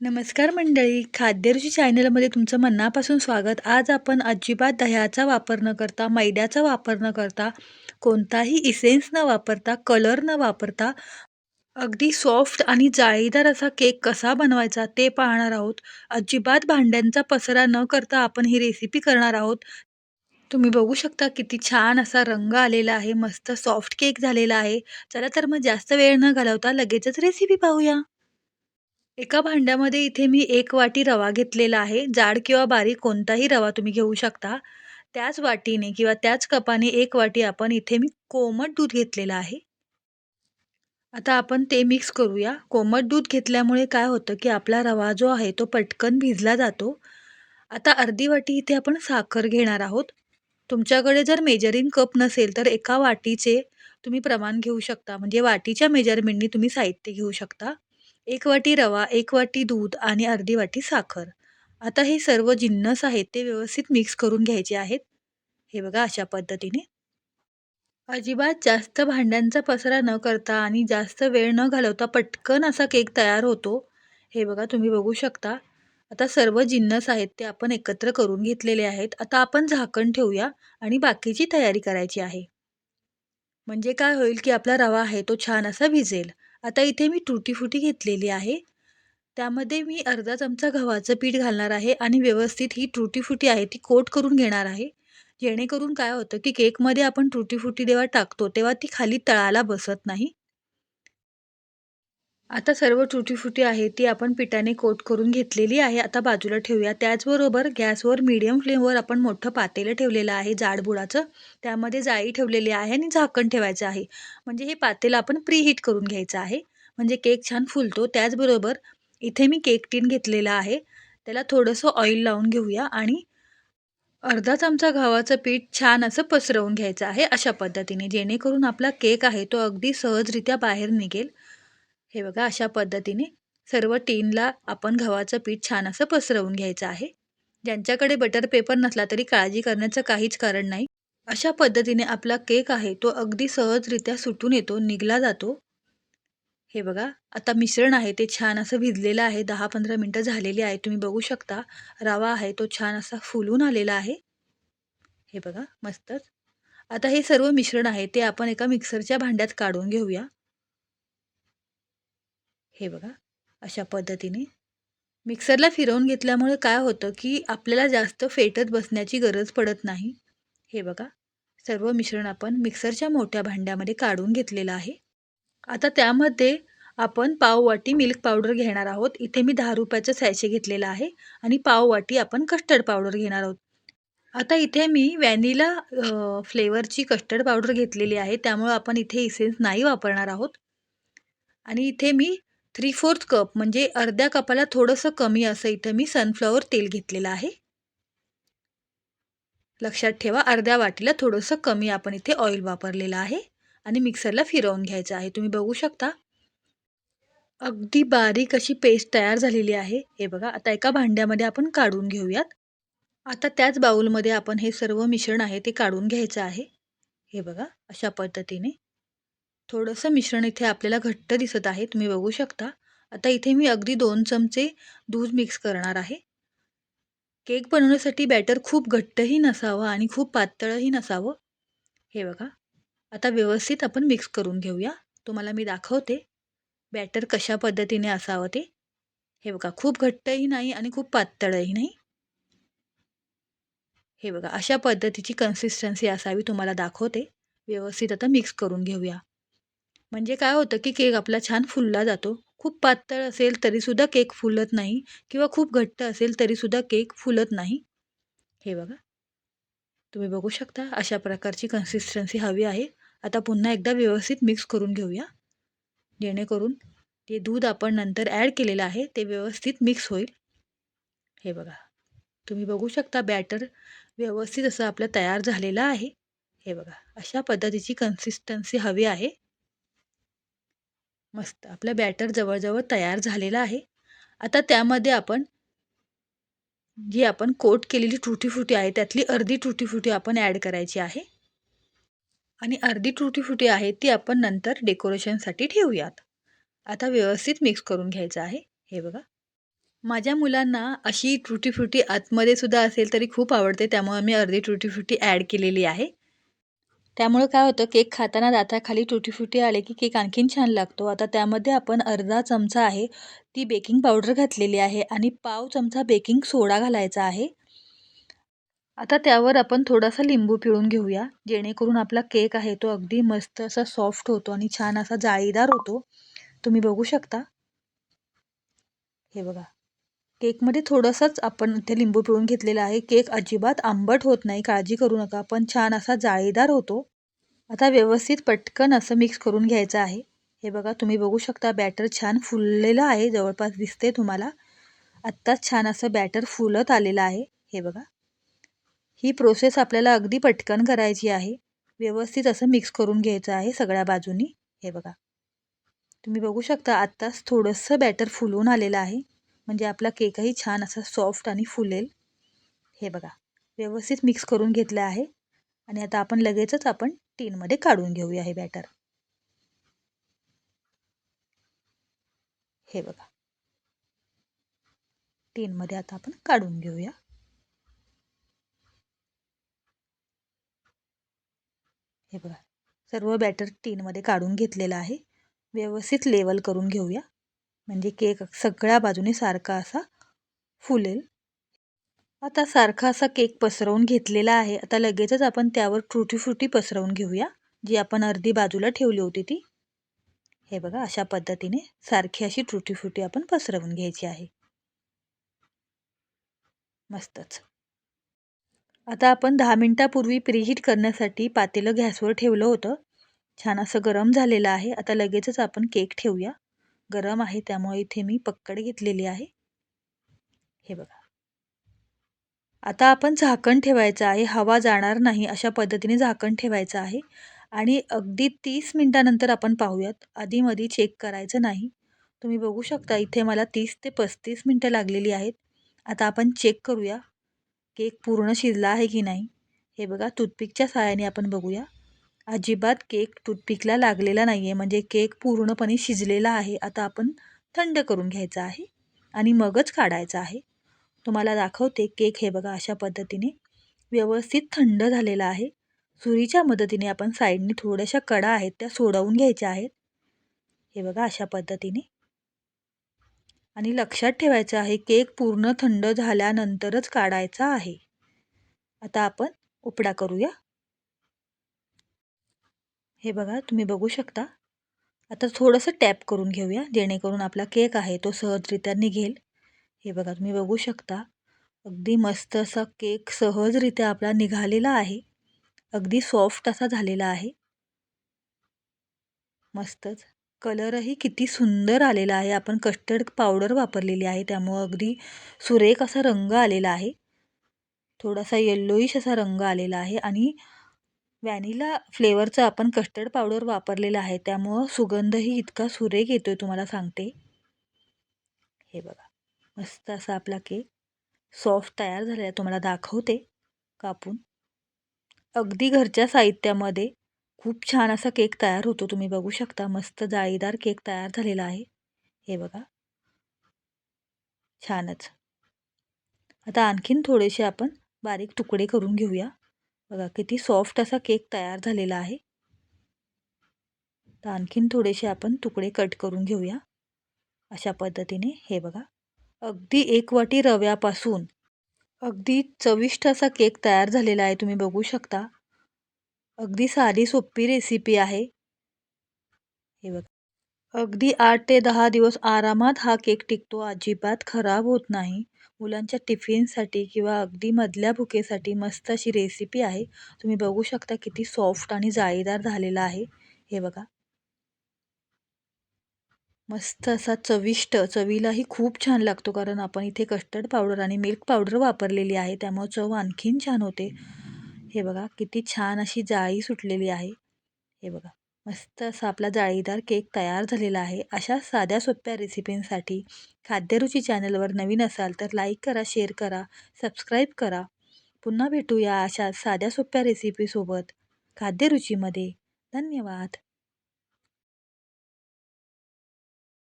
नमस्कार मंडळी खाद्यरुची चॅनलमध्ये तुमचं मनापासून स्वागत. आज आपण अजिबात दह्याचा वापर न करता मैद्याचा वापर न करता कोणताही इसेन्स न वापरता कलर न वापरता अगदी सॉफ्ट आणि जाळीदार असा केक कसा बनवायचा ते पाहणार आहोत. अजिबात भांड्यांचा पसरा न करता आपण ही रेसिपी करणार आहोत. तुम्ही बघू शकता किती छान असा रंग आलेला आहे मस्त सॉफ्ट केक झालेला आहे. चला तर मग जास्त वेळ न घालवता लगेचच रेसिपी पाहूया. एका भांड्यामध्ये इथे मी एक वाटी रवा घेतलेला आहे. जाड किंवा बारीक कोणताही रवा तुम्ही घेऊ शकता. त्याच वाटीने किंवा त्याच कपाने एक वाटी आपण इथे मी कोमट दूध घेतलेलं आहे. आता आपण ते मिक्स करूया. कोमट दूध घेतल्यामुळे काय होतं की आपला रवा जो आहे तो पटकन भिजला जातो. आता अर्धी वाटी इथे आपण साखर घेणार आहोत. तुमच्याकडे जर मेजरिंग कप नसेल तर एका वाटीचे तुम्ही प्रमाण घेऊ शकता. म्हणजे वाटीच्या मेजरमेंटनी तुम्ही साहित्य घेऊ शकता. एक वाटी रवा एक वाटी दूध आणि अर्धी वाटी साखर. आता हे सर्व जिन्नस आहेत ते व्यवस्थित मिक्स करून घ्यायचे आहेत. हे बघा अशा पद्धतीने. अजिबात जास्त भांड्यांचा पसरा न करता आणि जास्त वेळ न घालवता पटकन असा केक तयार होतो. हे बघा तुम्ही बघू शकता. आता सर्व जिन्नस आहेत ते आपण एकत्र करून घेतलेले आहेत. आता आपण झाकण ठेवूया आणि बाकीची तयारी करायची आहे. म्हणजे काय होईल की आपला रवा आहे तो छान असा भिजेल. आता इथे मी तुटी फुटी घेतलेली आहे. त्यामध्ये मी अर्धा चमचा गव्हाचं पीठ घालणार आहे आणि व्यवस्थित ही तुटी फुटी आहे ती कोट करून घेणार आहे. जेणेकरून काय होतं की केकमध्ये आपण तुटी फुटी जेव्हा टाकतो तेव्हा ती खाली तळाला बसत नाही. आता सर्व तुटीफुटी आहे ती आपण पिठाने कोट करून घेतलेली आहे. आता बाजूला ठेवूया. त्याचबरोबर गॅसवर मीडियम फ्लेमवर आपण मोठं पातेलं ठेवलेलं आहे जाडबुडाचं. त्यामध्ये जाळी ठेवलेली आहे आणि झाकण ठेवायचं आहे. म्हणजे हे पातेलं आपण प्रीहीट करून घ्यायचं आहे. म्हणजे केक छान फुलतो. त्याचबरोबर इथे मी केक टीन घेतलेला आहे. त्याला थोडंसं ऑइल लावून घेऊया आणि अर्धा चमचा गव्हाचं पीठ छान असं पसरवून घ्यायचं आहे अशा पद्धतीने. जेणेकरून आपला केक आहे तो अगदी सहजरित्या बाहेर निघेल. हे बघा अशा पद्धतीने सर्व टीनला आपण गव्हाचं पीठ छान असं पसरवून घ्यायचं आहे. ज्यांच्याकडे बटर पेपर नसला तरी काळजी करण्याचं काहीच कारण नाही. अशा पद्धतीने आपला केक आहे तो अगदी सहजरित्या सुटून येतो निघला जातो. हे बघा आता मिश्रण आहे ते छान असं भिजलेलं आहे. दहा पंधरा मिनटं झालेली आहे तुम्ही बघू शकता. रवा आहे तो छान असा फुलून आलेला आहे. हे बघा मस्तच. आता हे सर्व मिश्रण आहे ते आपण एका मिक्सरच्या भांड्यात काढून घेऊया. हे बघा अशा पद्धतीने. मिक्सरला फिरवून घेतल्यामुळे काय होतं की आपल्याला जास्त फेटत बसण्याची गरज पडत नाही. हे बघा सर्व मिश्रण आपण मिक्सरच्या मोठ्या भांड्यामध्ये काढून घेतलेलं आहे. आता त्यामध्ये आपण पाववाटी मिल्क पावडर घेणार आहोत. इथे मी दहा रुपयाचं सॅशे घेतलेलं आहे आणि पाववाटी आपण कस्टर्ड पावडर घेणार आहोत. आता इथे मी व्हॅनिला फ्लेवरची कस्टर्ड पावडर घेतलेली आहे. त्यामुळे आपण इथे इसेन्स नाही वापरणार आहोत. आणि इथे मी थ्री फोर्थ कप म्हणजे अर्ध्या कपाला थोडंसं कमी असं इथं मी सनफ्लॉवर तेल घेतलेलं आहे. लक्षात ठेवा अर्ध्या वाटीला थोडंसं कमी आपण इथे ऑइल वापरलेलं आहे आणि मिक्सरला फिरवून घ्यायचं आहे. तुम्ही बघू शकता. अगदी बारीक अशी पेस्ट तयार झालेली आहे. हे बघा आता एका भांड्यामध्ये आपण काढून घेऊयात. आता त्याच बाऊलमध्ये आपण हे सर्व मिश्रण आहे ते काढून घ्यायचं आहे. हे बघा अशा पद्धतीने. थोडंसं मिश्रण इथे आपल्याला घट्ट दिसत आहे तुम्ही बघू शकता. आता इथे मी अगदी दोन चमचे दूध मिक्स करणार आहे. केक बनवण्यासाठी बॅटर खूप घट्टही नसावं आणि खूप पातळही नसावं. हे बघा. आता व्यवस्थित आपण मिक्स करून घेऊया. तुम्हाला मी दाखवते. बॅटर कशा पद्धतीने असावं ते. हे बघा खूप घट्टही नाही आणि खूप पातळही नाही. हे बघा अशा पद्धतीची कन्सिस्टन्सी असावी तुम्हाला दाखवते. व्यवस्थित आता मिक्स करून घेऊया. म्हणजे काय होतं की केक आपला छान फुलला जातो. खूप पातळ असेल तरीसुद्धा केक फुलत नाही किंवा खूप घट्ट असेल तरीसुद्धा केक फुलत नाही. हे बघा. तुम्ही बघू शकता अशा प्रकारची कन्सिस्टन्सी हवी आहे. आता पुन्हा एकदा व्यवस्थित मिक्स करून घेऊया. जेणेकरून ते दूध आपण नंतर ॲड केलेलं आहे ते व्यवस्थित मिक्स होईल. हे बघा. तुम्ही बघू शकता बॅटर व्यवस्थित असं आपलं तयार झालेलं आहे. हे बघा. अशा पद्धतीची कन्सिस्टन्सी हवी आहे. मस्त. आपलं बॅटर जवळजवळ तयार झालेलं आहे. आता त्यामध्ये आपण जी आपण कोट केलेली टुटी फुटी आहे त्यातली अर्धी टुटी फुटी आपण ॲड करायची आहे. आणि अर्धी टुटी फुटी आहे ती आपण नंतर डेकोरेशनसाठी ठेवूयात. आता व्यवस्थित मिक्स करून घ्यायचं आहे. हे बघा. माझ्या मुलांना अशी टुटीफुटी आतमध्ये सुद्धा असेल तरी खूप आवडते त्यामुळे मी अर्धी टुटीफ्रुटी ॲड केलेली आहे. त्यामुळं काय होतं केक खाताना दाताखाली टुटी आले की केक आणखीन छान लागतो. आता त्यामध्ये आपण अर्धा चमचा आहे ती बेकिंग पावडर घातलेली आहे आणि पाव चमचा बेकिंग सोडा घालायचा आहे. आता त्यावर आपण थोडासा लिंबू पिळून घेऊया जेणेकरून आपला केक आहे तो अगदी मस्त असा सॉफ्ट होतो आणि छान असा जाळीदार होतो. तुम्ही बघू शकता. हे बघा. केकमध्ये थोडंसंच आपण इथे लिंबू पिळून घेतलेला आहे. केक अजिबात आंबट होत नाही. काळजी करू नका. पण छान असा जाळीदार होतो. आता व्यवस्थित पटकन असं मिक्स करून घ्यायचं आहे. हे बघा तुम्ही बघू शकता बॅटर छान फुललेलं आहे. जवळपास दिसते तुम्हाला. आत्ताच छान असं बॅटर फुलत आलेलं आहे. हे बघा. ही प्रोसेस आपल्याला अगदी पटकन करायची आहे. व्यवस्थित असं मिक्स करून घ्यायचं आहे सगळ्या बाजूनी. हे बघा. तुम्ही बघू शकता आत्ताच थोडंसं बॅटर फुलून आलेलं आहे. म्हणजे आपला केकही छान असा सॉफ्ट आणि फुलेल. हे बघा व्यवस्थित मिक्स करून घेतलं आहे. आणि आता आपण लगेचच आपण टीनमध्ये काढून घेऊया हे बॅटर हे बघा. टीनमध्ये आता आपण काढून घेऊया. हे बघा सर्व बॅटर टीनमध्ये काढून घेतलेलं आहे. व्यवस्थित लेवल करून घेऊया. म्हणजे केक सगळ्या बाजूने सारखा असा फुलेल. आता सारखा असा केक पसरवून घेतलेला आहे. आता लगेचच आपण त्यावर ट्रुटी फ्रुटी पसरवून घेऊया जी आपण अर्धी बाजूला ठेवली होती ती. हे बघा अशा पद्धतीने सारखी अशी ट्रुटी फ्रुटी आपण पसरवून घ्यायची आहे. मस्तच. आता आपण दहा मिनटापूर्वी प्रीहीट करण्यासाठी पातेलं गॅसवर ठेवलं होतं. छान असं गरम झालेलं आहे. आता लगेचच आपण केक ठेवूया. गरम आहे त्यामुळे इथे मी पक्कड घेतलेली आहे. हे बघा. आता आपण झाकण ठेवायचं आहे हवा जाणार नाही अशा पद्धतीने झाकण ठेवायचं आहे. आणि अगदी तीस मिनटानंतर आपण पाहूयात आधीमध्ये चेक करायचं नाही. तुम्ही बघू शकता इथे मला तीस ते पस्तीस मिनटं लागलेली आहेत. आता आपण चेक करूया केक पूर्ण शिजला आहे की नाही. हे बघा टूथपिकच्या सहाय्याने आपण बघूया. अजिबात केक टूथपिकला लागलेला नाही आहे म्हणजे केक पूर्णपणे शिजलेला आहे. आता आपण थंड करून घ्यायचा आहे आणि मगच काढायचा आहे. तुम्हाला दाखवते केक हे बघा अशा पद्धतीने व्यवस्थित थंड झालेला आहे. सुरीच्या मदतीने आपण साईडने थोड्याशा कडा आहेत त्या सोडवून घ्यायच्या आहेत. हे बघा अशा पद्धतीने. आणि लक्षात ठेवायचं आहे केक पूर्ण थंड झाल्यानंतरच काढायचा आहे. आता आपण उपडा करूया. हे बघा तुम्ही बघू शकता. आता थोडंसं टॅप करून घेऊया जेणेकरून आपला केक आहे तो सहजरित्या निघेल. हे बघा तुम्ही बघू शकता. अगदी मस्त असा केक सहजरित्या आपला निघालेला आहे. अगदी सॉफ्ट असा झालेला आहे. मस्तच. कलरही किती सुंदर आलेला आहे. आपण कस्टर्ड पावडर वापरलेली आहे त्यामुळं अगदी सुरेख असा रंग आलेला आहे. थोडासा येल्लोईश असा रंग आलेला आहे आणि व्हॅनिला फ्लेवरचं आपण कस्टर्ड पावडर वापरलेलं आहे त्यामुळं सुगंधही इतका सुरेख येतो आहे तुम्हाला सांगते. हे बघा मस्त असा आपला केक सॉफ्ट तयार झालेला आहे तुम्हाला दाखवते कापून. अगदी घरच्या साहित्यामध्ये खूप छान असा केक तयार होतो तुम्ही बघू शकता मस्त जाळीदार केक तयार झालेला आहे. हे बघा छानच. आता आणखीन थोडेसे आपण बारीक तुकडे करून घेऊया. बघा किती सॉफ्ट असा केक तयार झालेला आहे. तर आणखीन थोडेसे आपण तुकडे कट करून घेऊया. अशा पद्धतीने हे बघा. अगदी एक वाटी रव्यापासून अगदी चविष्ट असा केक तयार झालेला आहे तुम्ही बघू शकता. अगदी साधी सोपी रेसिपी आहे. हे बघा. अगदी आठ ते दहा दिवस आरामात हा केक टिकतो अजिबात खराब होत नाही. मुलांच्या टिफिनसाठी किंवा अगदी मधल्या भुकेसाठी मस्त अशी रेसिपी आहे. तुम्ही बघू शकता किती सॉफ्ट आणि जाळीदार झालेला आहे. हे बघा. मस्त असा चविष्ट चवीलाही खूप छान लागतो कारण आपण इथे कस्टर्ड पावडर आणि मिल्क पावडर वापरलेली आहे. त्यामुळे चव आणखीन छान होते. हे बघा किती छान अशी जाळी सुटलेली आहे. हे बघा. मस्त असा आपला जाळीदार केक तयार झालेला आहे. अशा साध्या सोप्या रेसिपींसाठी खाद्यरुची चॅनलवर नवीन असाल तर लाईक करा शेअर करा सबस्क्राईब करा. पुन्हा भेटूया अशा साध्या सोप्या रेसिपीसोबत खाद्यरुचीमध्ये. धन्यवाद.